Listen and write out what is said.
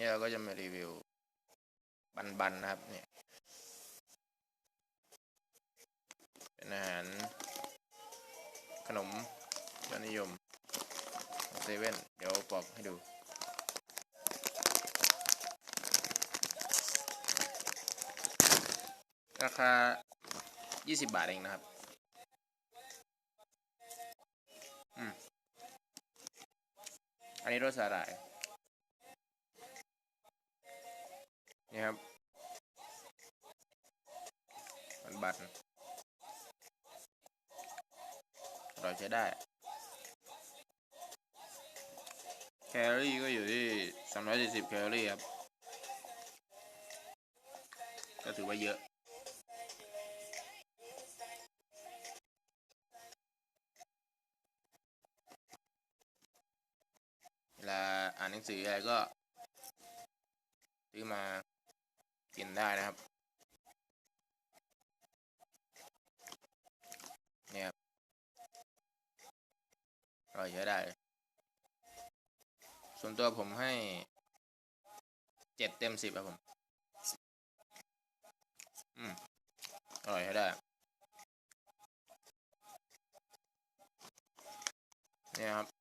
เนี่ยเราก็จะมารีวิว บันๆนะครับเนี่ยเป็นอาหาร ขนมยอดนิยมเซเว่นเดี๋ยวปอกให้ดูราคา 20 บาทเองนะครับ อืม อันนี้รสสาหร่าย บัตรร่อยใช้ได้ แคลอรี่ก็อยู่ที่ 340 แคลอรี่ครับ ก็ถือว่าเยอะเวลาอ่านหนังสืออะไรก็ ซื้อมากินได้นะครับ ใช้ได้ ส่วนตัวผมให้เจ็ดเต็มสิบครับผม อืม อร่อยใช้ได้ เนี่ยครับ